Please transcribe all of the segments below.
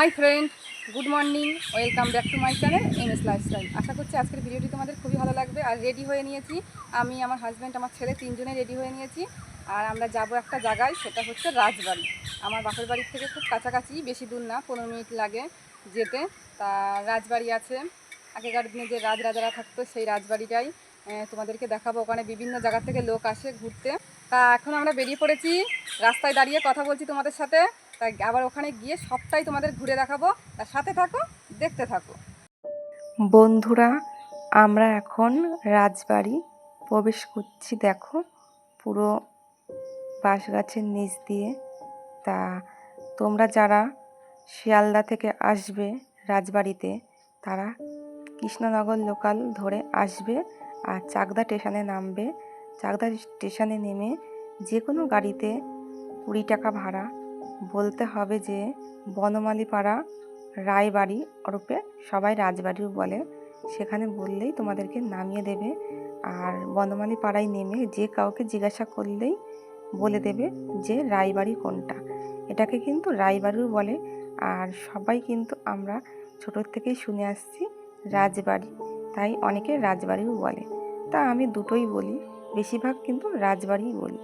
Hi friend good morning welcome back to my channel M S lifestyle আশা করছি আজকের ভিডিওটি তোমাদের খুবই ভালো লাগবে। আর রেডি হয়ে নিয়েছি আমি, আমার হাজব্যান্ড আমার ছেলে তিনজনে রেডি হয়ে নিয়েছি। আর আমরা যাব একটা জায়গায়, সেটা হচ্ছে রাজবাড়ি। আমার বাপের বাড়ির থেকে খুব কাছাকাছি, বেশি দূর না, পনেরো মিনিট লাগে যেতে। তা রাজবাড়ি আছে। আগেকার দিনে যে রাজরাজারা থাকতো, সেই রাজবাড়িটাই তোমাদেরকে দেখাবো। ওখানে বিভিন্ন জায়গা থেকে লোক আসে ঘুরতে। তা এখন আমরা বেরিয়ে পড়েছি। রাস্তায় দাঁড়িয়ে কথা বলছি তোমাদের সাথে। তাই আবার ওখানে গিয়ে সবটাই তোমাদের ঘুরে দেখাবো, তার সাথে থাকো, দেখতে থাকো। বন্ধুরা, আমরা এখন রাজবাড়ি প্রবেশ করছি, দেখো, পুরো বাঁশ গাছের নিচ দিয়ে। তা তোমরা যারা শিয়ালদা থেকে আসবে রাজবাড়িতে, তারা কৃষ্ণনগর লোকাল ধরে আসবে আর চাকদা স্টেশনে নামবে। চাকদা স্টেশনে নেমে যে কোনো গাড়িতে কুড়ি টাকা ভাড়া বলতে হবে যে বনমালীপাড়া রায়বাড়ি ওরূপে সবাই রাজবাড়িও বলে। সেখানে বললেই তোমাদেরকে নামিয়ে দেবে আর বনমালী পাড়ায় নেমে যে কাউকে জিজ্ঞাসা করলেই বলে দেবে যে রায়বাড়ি কোনটা। এটাকে কিন্তু রায়বাড়িও বলে। আর সবাই কিন্তু আমরা ছোটোর থেকেই শুনে আসছি রাজবাড়ি, তাই অনেকে রাজবাড়িও বলে। তা আমি দুটোই বলি, বেশিরভাগ কিন্তু রাজবাড়িই বলি।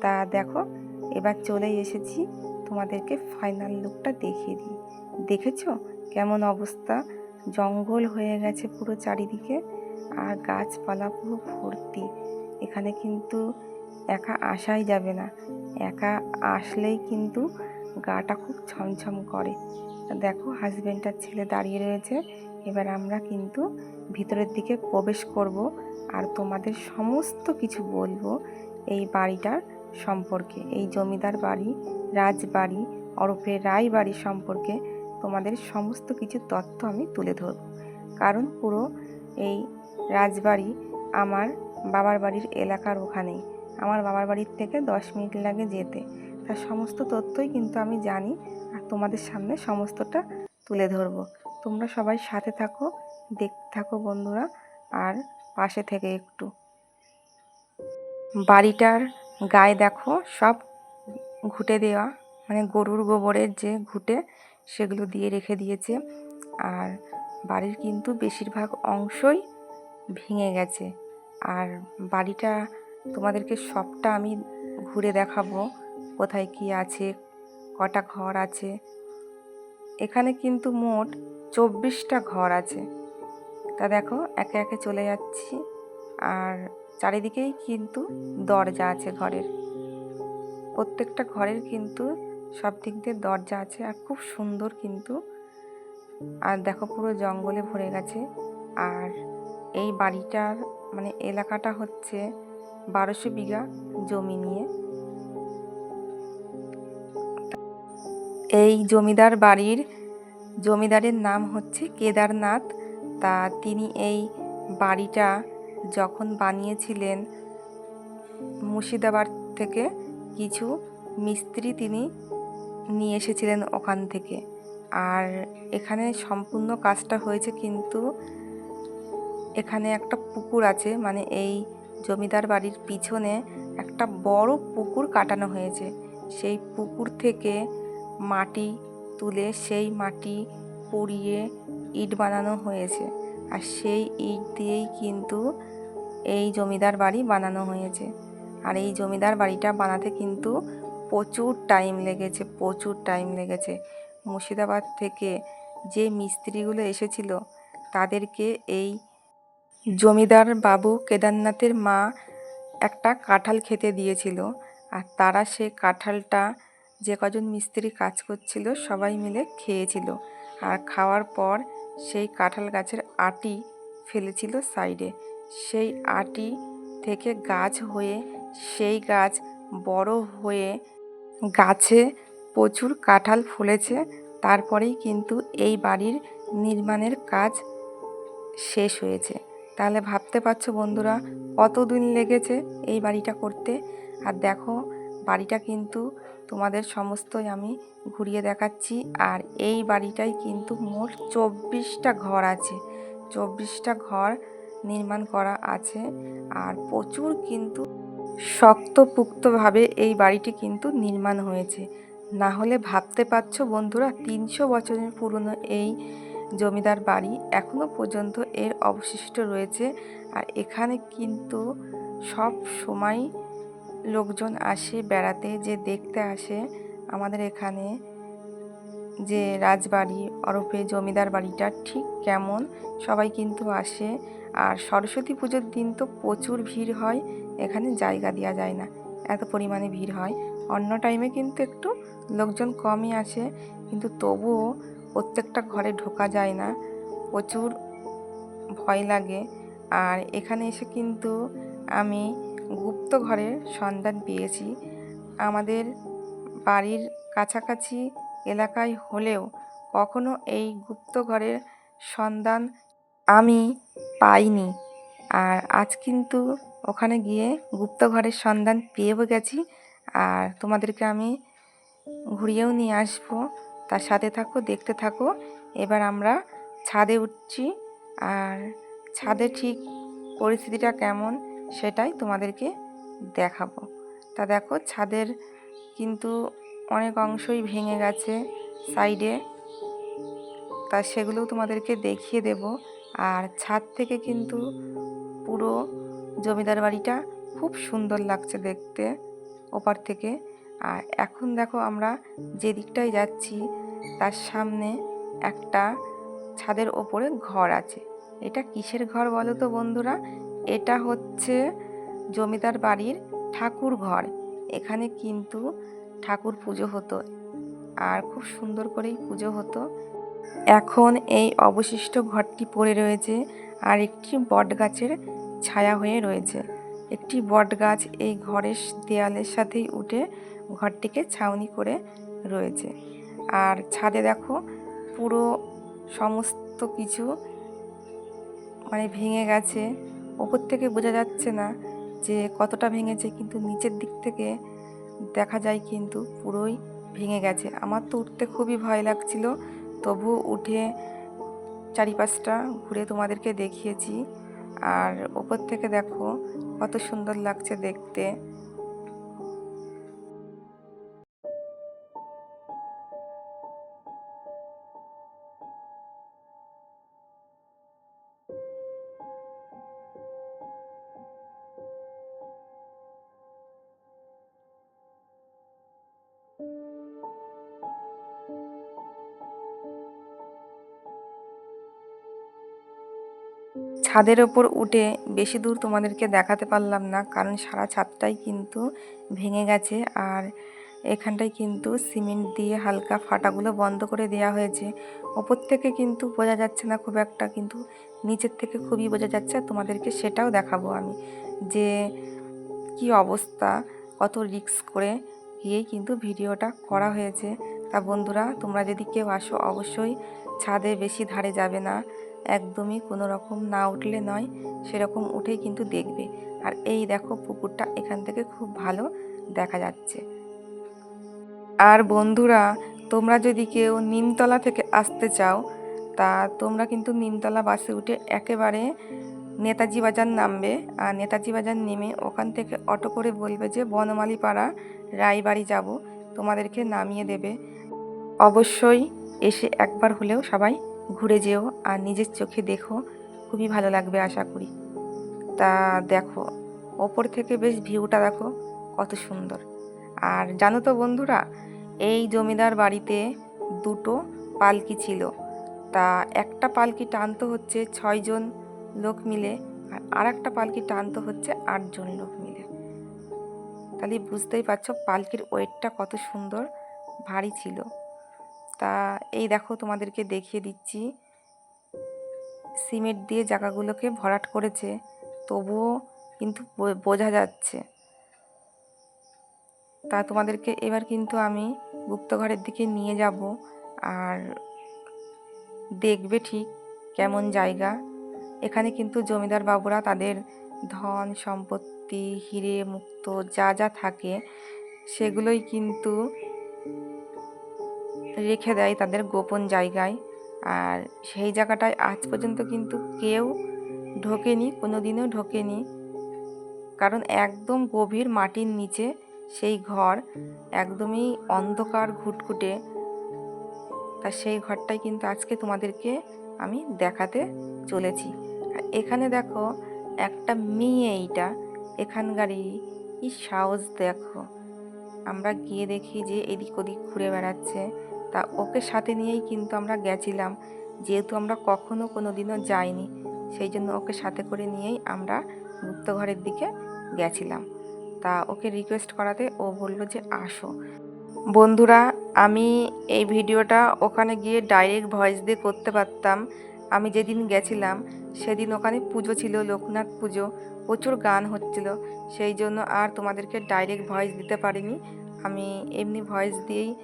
তা দেখো, এবার চলে এসেছি তোমাদেরকে ফাইনাল লুকটা দেখিয়ে দিই। দেখেছ কেমন অবস্থা? জঙ্গল হয়ে গেছে পুরো চারিদিকে আর গাছপালা পুরো ভর্তি। এখানে কিন্তু একা আসাই যাবে না। একা আসলেই কিন্তু গাটা খুব ছমছম করে। দেখো হাজব্যান্ড আর ছেলে দাঁড়িয়ে রয়েছে। এবার আমরা কিন্তু ভিতরের দিকে প্রবেশ করব আর তোমাদের সমস্ত কিছু বলব। এই বাড়িটার সম্পর্কে, এই জমিদার বাড়ি, রাজবাড়ি, ওরফে রায় বাড়ি সম্পর্কে তোমাদের সমস্ত কিছু তথ্য আমি তুলে ধরব। কারণ পুরো এই রাজবাড়ি আমার বাবার বাড়ির এলাকার ওখানেই আমার বাবার বাড়ির থেকে দশ মিনিট লাগে যেতে। তার সমস্ত তথ্যই কিন্তু আমি জানি আর তোমাদের সামনে সমস্তটা তুলে ধরবো। তোমরা সবাই সাথে থাকো, দেখতে থাকো বন্ধুরা, আর পাশে থেকে একটু। বাড়িটার গায়ে দেখো সব ঘুটে দেওয়া মানে গরুর গোবরের যে ঘুটে সেগুলো দিয়ে রেখে দিয়েছে। আর বাড়ির কিন্তু বেশিরভাগ অংশই ভেঙে গেছে। আর বাড়িটা তোমাদেরকে সবটা আমি ঘুরে দেখাবো, কোথায় কি আছে, কটা ঘর আছে। এখানে কিন্তু মোট চব্বিশটা ঘর আছে। তা দেখো, একে একে চলে যাচ্ছি। আর চারিদিকেই কিন্তু দরজা আছে ঘরের। প্রত্যেকটা ঘরের কিন্তু সব দিক দিয়ে দরজা আছে আর খুব সুন্দর কিন্তু। আর দেখো পুরো জঙ্গলে ভরে গেছে। আর এই বাড়িটার মানে এলাকাটা হচ্ছে বারোশো বিঘা জমি নিয়ে। এই জমিদার বাড়ির জমিদারের নাম হচ্ছে কেদারনাথ। তা তিনি এই বাড়িটা যখন বানিয়েছিলেন মুর্শিদাবাদ থেকে কিছু মিস্ত্রি তিনি নিয়ে এসেছিলেন ওখান থেকে। আর এখানে সম্পূর্ণ কাজটা হয়েছে কিন্তু এখানে একটা পুকুর আছে মানে এই জমিদার বাড়ির পিছনে একটা বড় পুকুর কাটানো হয়েছে। সেই পুকুর থেকে মাটি তুলে সেই মাটি পুড়িয়ে ইট বানানো হয়েছে। আর সেই ইট দিয়েই কিন্তু এই জমিদার বাড়ি বানানো হয়েছে। আর এই জমিদার বাড়িটা বানাতে কিন্তু প্রচুর টাইম লেগেছে, প্রচুর টাইম লেগেছে। মুর্শিদাবাদ থেকে যে মিস্ত্রিগুলো এসেছিল, তাদেরকে এই জমিদার বাবু কেদারনাথের মা একটা কাঁঠাল খেতে দিয়েছিল। আর তারা সে কাঁঠালটা যে কজন মিস্ত্রি কাজ করছিল সবাই মিলে খেয়েছিল। আর খাওয়ার পর সেই কাঁঠাল গাছের আটি ফেলেছিল সাইডে। সেই আটি থেকে গাছ হয়ে, সেই গাছ বড় হয়ে গাছে প্রচুর কাঁঠাল ফলেছে। তারপরেই কিন্তু এই বাড়ির নির্মাণের কাজ শেষ হয়েছে। তাহলে ভাবতে পারছ বন্ধুরা, কতদিন লেগেছে এই বাড়িটা করতে? আর দেখো, বাড়িটা কিন্তু তোমাদের সমস্তই আমি ঘুরিয়ে দেখাচ্ছি। আর এই বাড়িটাই কিন্তু মোট চব্বিশটা ঘর আছে। চব্বিশটা ঘর নির্মাণ করা আছে। আর প্রচুর কিন্তু শক্তপুক্তভাবে এই বাড়িটি কিন্তু নির্মাণ হয়েছে। না হলে ভাবতে পারছ বন্ধুরা, তিনশো বছরের পুরনো এই জমিদার বাড়ি এখনও পর্যন্ত এর অবশিষ্ট রয়েছে। আর এখানে কিন্তু সব সময় লোকজন আসে বেড়াতে, যে দেখতে আসে আমাদের এখানে যে রাজবাড়ি, ওরফে জমিদার বাড়িটা ঠিক কেমন? সবাই কিন্তু আসে। আর সরস্বতী পুজোর দিন তো প্রচুর ভিড় হয়, এখানে জায়গা দেওয়া যায় না, এত পরিমাণে ভিড় হয়। অন্য টাইমে কিন্তু একটু লোকজন কমই আসে, কিন্তু তবুও প্রত্যেকটা ঘরে ঢোকা যায় না, প্রচুর ভয় লাগে। আর এখানে এসে কিন্তু আমি গুপ্ত ঘরের সন্ধান পেয়েছি। আমাদের বাড়ির কাছাকাছি এলাকায় হলেও কখনো এই গুপ্ত ঘরের সন্ধান আমি পাইনি। আর আজ কিন্তু ওখানে গিয়ে গুপ্ত ঘরের সন্ধান পেয়েও গেছি। আর তোমাদেরকে আমি ঘুরিয়েও নিয়ে আসব। তার সাথে থাকো, দেখতে থাকো। এবার আমরা ছাদে উঠছি। আর ছাদে ঠিক পরিস্থিতিটা কেমন? সেটাই তোমাদেরকে দেখাবো। তা দেখো, ছাদের কিন্তু অনেক অংশই ভেঙে গেছে সাইডে। তা সেগুলোও তোমাদেরকে দেখিয়ে দেব। আর ছাদ থেকে কিন্তু পুরো জমিদার বাড়িটা খুব সুন্দর লাগছে দেখতে ওপার থেকে। আর এখন দেখো আমরা যে দিকটায় যাচ্ছি, তার সামনে একটা ছাদের ওপরে ঘর আছে। এটা কিসের ঘর বলো তো বন্ধুরা? এটা হচ্ছে জমিদার বাড়ির ঠাকুর ঘর এখানে কিন্তু ঠাকুর পুজো হতো আর খুব সুন্দর করেই পুজো হতো। এখন এই অবশিষ্ট ঘরটি পড়ে রয়েছে আর একটি বট গাছের ছায়া হয়ে রয়েছে। একটি বট গাছ এই ঘরের দেয়ালের সাথেই উঠে ঘরটিকে ছাউনি করে রয়েছে। আর ছাদে দেখো পুরো সমস্ত কিছু মানে ভেঙে গেছে। ওপর থেকে বোঝা যাচ্ছে না যে কতটা ভেঙেছে, কিন্তু নিচের দিক থেকে দেখা যায় কিন্তু পুরোই ভেঙে গেছে। আমার তো উঠতে খুবই ভয় লাগছিল। তবু উঠে চারিপাশটা ঘুরে তোমাদেরকে দেখিয়েছি। আর ওপর থেকে দেখো, কত সুন্দর লাগছে দেখতে। ছাদের ওপর উঠে বেশি দূর তোমাদেরকে দেখাতে পারলাম না, কারণ সারা ছাদটাই কিন্তু ভেঙে গেছে আর এখানটায় কিন্তু সিমেন্ট দিয়ে হালকা ফাটাগুলো বন্ধ করে দেওয়া হয়েছে। ওপর থেকে কিন্তু বোঝা যাচ্ছে না খুব একটা, কিন্তু নিচের থেকে খুবই বোঝা যাচ্ছে। তোমাদেরকে সেটাও দেখাবো আমি যে কি অবস্থা, কত রিক্স করে গিয়েই কিন্তু ভিডিওটা করা হয়েছে। তা বন্ধুরা, তোমরা যদি কেউ আসো, অবশ্যই ছাদে বেশি ধারে যাবে না। একদমই কোনো রকম না উঠলে নয়, সেরকম উঠেই কিন্তু দেখবে। আর এই দেখো পুকুরটা এখান থেকে খুব ভালো দেখা যাচ্ছে। আর বন্ধুরা, তোমরা যদি কেউ নিমতলা থেকে আসতে চাও, তা তোমরা কিন্তু নিমতলা বাসে উঠে একেবারে নেতাজি বাজার নামবে। আর নেতাজি বাজার নেমে ওখান থেকে অটো করে বলবে যে বনমালী পাড়া রায়বাড়ি যাব। তোমাদেরকে নামিয়ে দেবে। অবশ্যই এসে একবার হলেও সবাই ঘুরে যেও আর নিজের চোখে দেখো, খুবই ভালো লাগবে আশা করি। তা দেখো, ওপর থেকে বেশ ভিউটা দেখো, কত সুন্দর। আর জানো তো বন্ধুরা, এই জমিদার বাড়িতে দুটো পালকি ছিল। তা একটা পালকি টানতো হচ্ছে ছয়জন লোক মিলে আর আর একটা পালকি টানতো হচ্ছে আটজন লোক মিলে। তাহলে বুঝতেই পারছ পালকির ওয়েটটা কত সুন্দর, ভারী ছিল। তা এই দেখো তোমাদেরকে দেখিয়ে দিচ্ছি। সিমেন্ট দিয়ে জায়গাগুলোকে ভরাট করেছে, তবুও কিন্তু বোঝা যাচ্ছে। তা তোমাদেরকে এবার কিন্তু আমি গুপ্তঘরের দিকে নিয়ে যাব, আর দেখবে ঠিক কেমন জায়গা। এখানে কিন্তু জমিদার বাবুরা তাদের ধন, সম্পত্তি, হিরে, মুক্ত যা যা থাকে, সেগুলোই কিন্তু রেখে দেয় তাদের গোপন জায়গায়। আর সেই জায়গাটায় আজ পর্যন্ত কিন্তু কেউ ঢোকেনি কোনো দিনও ঢোকেনি। কারণ একদম গভীর মাটির নিচে সেই ঘর একদমই অন্ধকার ঘুটঘুটে। তা সেই ঘরটাই কিন্তু আজকে তোমাদেরকে আমি দেখাতে চলেছি। আর এখানে দেখো একটা মেয়ে এইটা, এখানকারই কি সাহস দেখো। আমরা গিয়ে দেখি যে এদিক ওদিক ঘুরে বেড়াচ্ছে। তা ওকে সাথে নিয়েই কিন্তু আমরা গেছিলাম। যেহেতু আমরা কখনো কোনো দিনও যাইনি, সেই জন্য ওকে সাথে করে নিয়েই আমরা গুপ্তঘরের দিকে গেছিলাম। তা ওকে রিকোয়েস্ট করাতে ও বলল যে আসো। বন্ধুরা, আমি এই ভিডিওটা ওখানে গিয়ে ডাইরেক্ট ভয়েস দিয়ে করতে পারতাম। আমি যেদিন গেছিলাম, সেদিন ওখানে পুজো ছিল, লোকনাথ পুজো। প্রচুর গান হচ্ছিল। সেই জন্য আর তোমাদেরকে ডাইরেক্ট ভয়েস দিতে পারিনি। আমি এমনি ভয়েস দিয়েই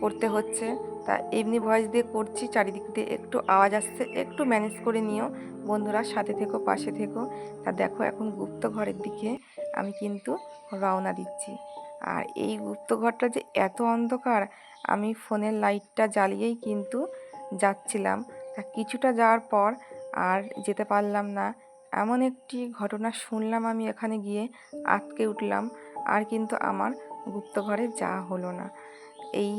করতে হচ্ছে। তা এমনি ভয়েস দিয়ে করছি, চারিদিক দিয়ে একটু আওয়াজ আসছে, একটু ম্যানেজ করে নিও। বন্ধুরা, সাথে থেকো, পাশে থেকো। তা দেখো এখন গুপ্ত ঘরের দিকে আমি কিন্তু রওনা দিচ্ছি। আর এই গুপ্ত ঘরটা যে এত অন্ধকার, আমি ফোনের লাইটটা জ্বালিয়েই কিন্তু যাচ্ছিলাম। তা কিছুটা যাওয়ার পর আর যেতে পারলাম না। এমন একটি ঘটনা শুনলাম আমি এখানে গিয়ে আটকে উঠলাম। আর কিন্তু আমার গুপ্ত ঘরে যাওয়া হলো না। এই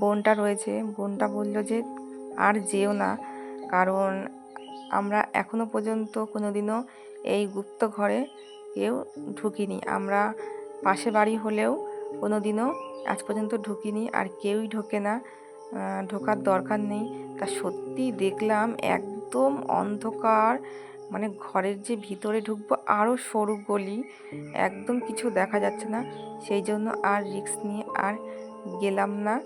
বোনটা রয়েছে। বোনটা বলল যে, আর যেও না, কারণ আমরা এখনও পর্যন্ত কোনো দিনও এই গুপ্ত ঘরে কেউ ঢুকিনি। আমরা পাশে বাড়ি হলেও কোনো দিনও আজ পর্যন্ত ঢুকিনি, আর কেউই ঢোকে না। ঢোকার দরকার নেই। তা সত্যি দেখলাম একদম অন্ধকার মানে ঘরের যে ভিতরে ঢুকবো আরও সরু গলি, একদম কিছু দেখা যাচ্ছে না। সেই জন্য আর রিক্স নিয়ে আর গেলাম না।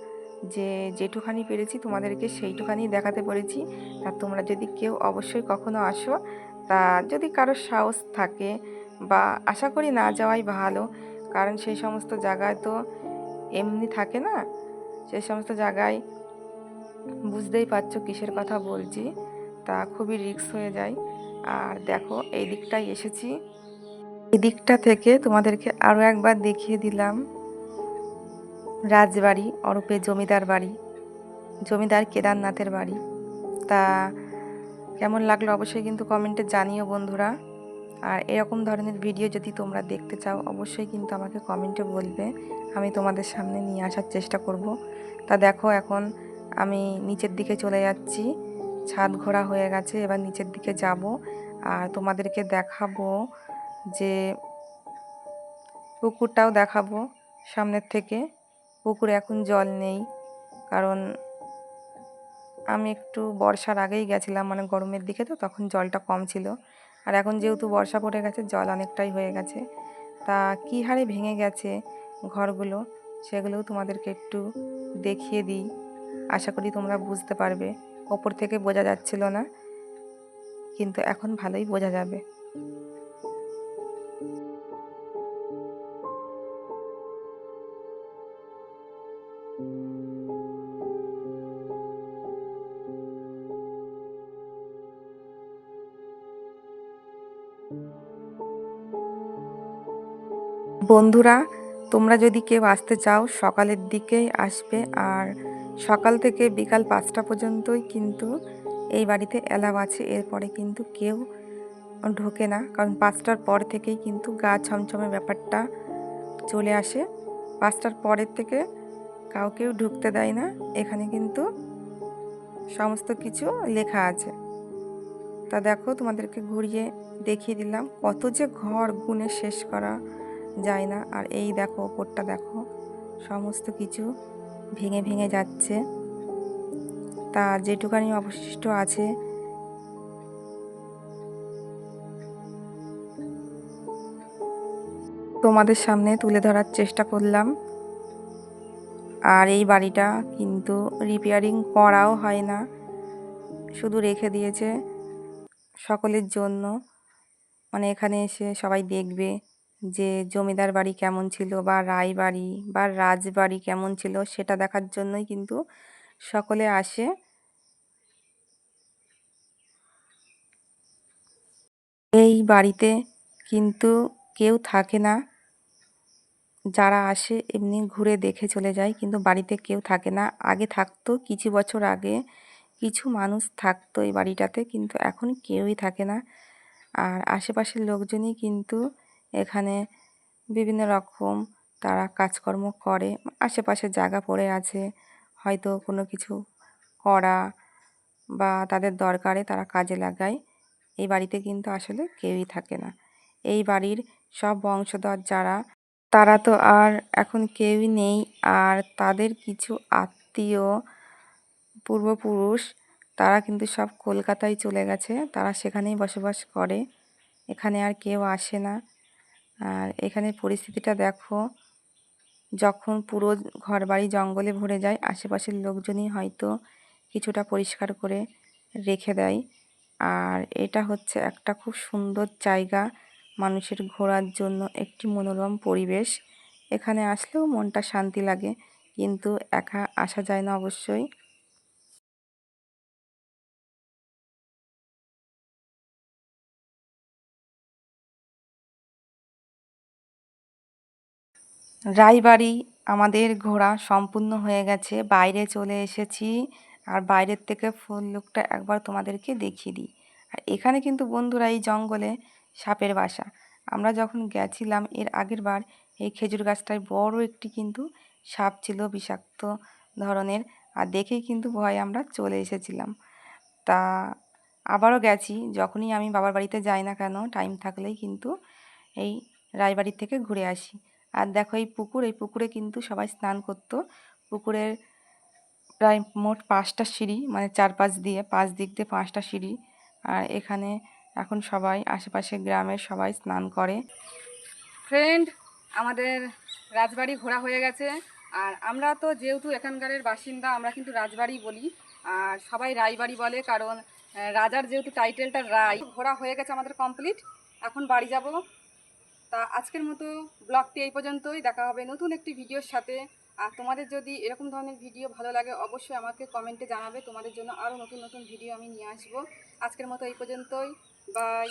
যে যেটুখানি পেরেছি তোমাদেরকে সেইটুখানি দেখাতে পেরেছি তা তোমরা যদি কেউ অবশ্যই কখনো আসো, তা যদি কারোর সাহস থাকে বা আশা করি না যাওয়াই ভালো, কারণ সেই সমস্ত জায়গায় তো এমনি থাকে না। সেই সমস্ত জায়গায় বুঝতেই পারছ কিসের কথা বলছি। তা খুবই রিস্ক হয়ে যায়। আর দেখো, এই দিকটাই এসেছি। এই দিকটা থেকে তোমাদেরকে আরও একবার দেখিয়ে দিলাম। রাজবাড়ি অরূপে জমিদার বাড়ি, জমিদার কেদারনাথের বাড়ি। তা কেমন লাগল অবশ্যই কিন্তু কমেন্টে জানিও বন্ধুরা। আর এরকম ধরনের ভিডিও যদি তোমরা দেখতে চাও, অবশ্যই কিন্তু আমাকে কমেন্টে বলবে। আমি তোমাদের সামনে নিয়ে আসার চেষ্টা করব। তা দেখো এখন আমি নিচের দিকে চলে যাচ্ছি। ছাদ ঘোরা হয়ে গেছে, এবার নিচের দিকে যাব। আর তোমাদেরকে দেখাবো যে পুকুরটাও দেখাবো সামনের থেকে। পুকুরে এখন জল নেই। কারণ আমি একটু বর্ষার আগেই গেছিলাম মানে গরমের দিকে তো, তখন জলটা কম ছিল। আর এখন যেহেতু বর্ষা পড়ে গেছে, জল অনেকটাই হয়ে গেছে। তা কী হারে ভেঙে গেছে ঘরগুলো, সেগুলোও তোমাদেরকে একটু দেখিয়ে দিই। আশা করি তোমরা বুঝতে পারবে। ওপর থেকে বোঝা যাচ্ছিল না, কিন্তু এখন ভালোই বোঝা যাবে। বন্ধুরা, তোমরা যদি কেউ আসতে চাও, সকালের দিকেই আসবে। আর সকাল থেকে বিকাল পাঁচটা পর্যন্তই কিন্তু এই বাড়িতে অ্যালাউ আছে। এরপরে কিন্তু কেউ ঢোকে না। কারণ পাঁচটার পর থেকেই কিন্তু গা ছমছমে ব্যাপারটা চলে আসে। পাঁচটার পরের থেকে কাউকেও ঢুকতে দেয় না। এখানে কিন্তু সমস্ত কিছু লেখা আছে। তা দেখো, তোমাদেরকে ঘুরিয়ে দেখিয়ে দিলাম। কত যে ঘর গুনে শেষ করা যায় না। আর এই দেখো, ওপরটা দেখো, সমস্ত কিছু ভেঙে ভেঙে যাচ্ছে। তা যেটুকানি অবশিষ্ট আছে, তোমাদের সামনে তুলে ধরার চেষ্টা করলাম। আর এই বাড়িটা কিন্তু রিপেয়ারিং করাও হয় না। শুধু রেখে দিয়েছে। সকলের জন্য। মানে এখানে এসে সবাই দেখবে যে জমিদার বাড়ি কেমন ছিল বা রায় বাড়ি বা রাজবাড়ি কেমন ছিল সেটা দেখার জন্যই কিন্তু সকলে আসে। এই বাড়িতে কিন্তু কেউ থাকে না। যারা আসে এমনি ঘুরে দেখে চলে যায়, কিন্তু বাড়িতে কেউ থাকে না। আগে থাকতো কিছু বছর আগে কিছু মানুষ থাকতো এই বাড়িটাতে, কিন্তু এখন কেউই থাকে না। আর আশেপাশের লোকজনই কিন্তু এখানে বিভিন্ন রকম তারা কাজকর্ম করে, আশেপাশে জায়গা পড়ে আছে। হয়তো কোনো কিছু করা বা তাদের দরকারে তারা কাজে লাগায়। এই বাড়িতে কিন্তু আসলে কেউই থাকে না। এই বাড়ির সব বংশধর যারা, তারা তো আর এখন কেউই নেই। আর তাদের কিছু আত্মীয় পূর্বপুরুষ, তারা কিন্তু সব কলকাতায় চলে গেছে। তারা সেখানেই বসবাস করে। এখানে আর কেউ আসে না। আর এখানে পরিস্থিতিটা দেখো, যখন পুরো ঘরবাড়ি জঙ্গলে ভরে যায়, আশেপাশের লোকজনই হয়তো কিছুটা পরিষ্কার করে রেখে দেয়। আর এটা হচ্ছে একটা খুব সুন্দর জায়গা, মানুষের ঘোরার জন্য একটি মনোরম পরিবেশ। এখানে আসলেও মনটা শান্তি লাগে, কিন্তু একা আসা যায় না অবশ্যই। রায়বাড়ি আমাদের ঘোরা সম্পূর্ণ হয়ে গেছে। বাইরে চলে এসেছি আর বাইরের থেকে ফুল লুকটা একবার তোমাদেরকে দেখিয়ে দিই। আর এখানে কিন্তু বন্ধুরা এই জঙ্গলে সাপের বাসা। আমরা যখন গেছিলাম, এর আগের বার এই খেজুর গাছটায় বড় একটি কিন্তু সাপ ছিল বিষাক্ত ধরনের। আর দেখেই কিন্তু ভয় আমরা চলে এসেছিলাম। তা আবারও গেছি, যখনই আমি বাবার বাড়িতে যাই না কেন টাইম থাকলেই কিন্তু এই রায়বাড়ি থেকে ঘুরে আসি। আর দেখো এই পুকুর, এই পুকুরে কিন্তু সবাই স্নান করতো। পুকুরের প্রায় মোট পাঁচটা সিঁড়ি মানে চারপাশ দিয়ে, পাঁচ দিক দিয়ে পাঁচটা সিঁড়ি। আর এখানে এখন সবাই আশেপাশে গ্রামের সবাই স্নান করে। ফ্রেন্ড আমাদের রাজবাড়ি ঘোরা হয়ে গেছে। আর আমরা তো যেহেতু এখানকারের বাসিন্দা, আমরা কিন্তু রাজবাড়ি বলি। আর সবাই রায়বাড়ি বলে, কারণ রাজার যেহেতু টাইটেলটা রায়, ঘোরা হয়ে গেছে আমাদের কমপ্লিট এখন বাড়ি যাব। তা আজকের মতো ব্লগটি এই পর্যন্তই। দেখা হবে নতুন একটি ভিডিওর সাথে। আর তোমাদের যদি এরকম ধরনের ভিডিও ভালো লাগে, অবশ্যই আমাকে কমেন্টে জানাবে। তোমাদের জন্য আরও নতুন নতুন ভিডিও আমি নিয়ে আসব। আজকের মতো এই পর্যন্তই। বাই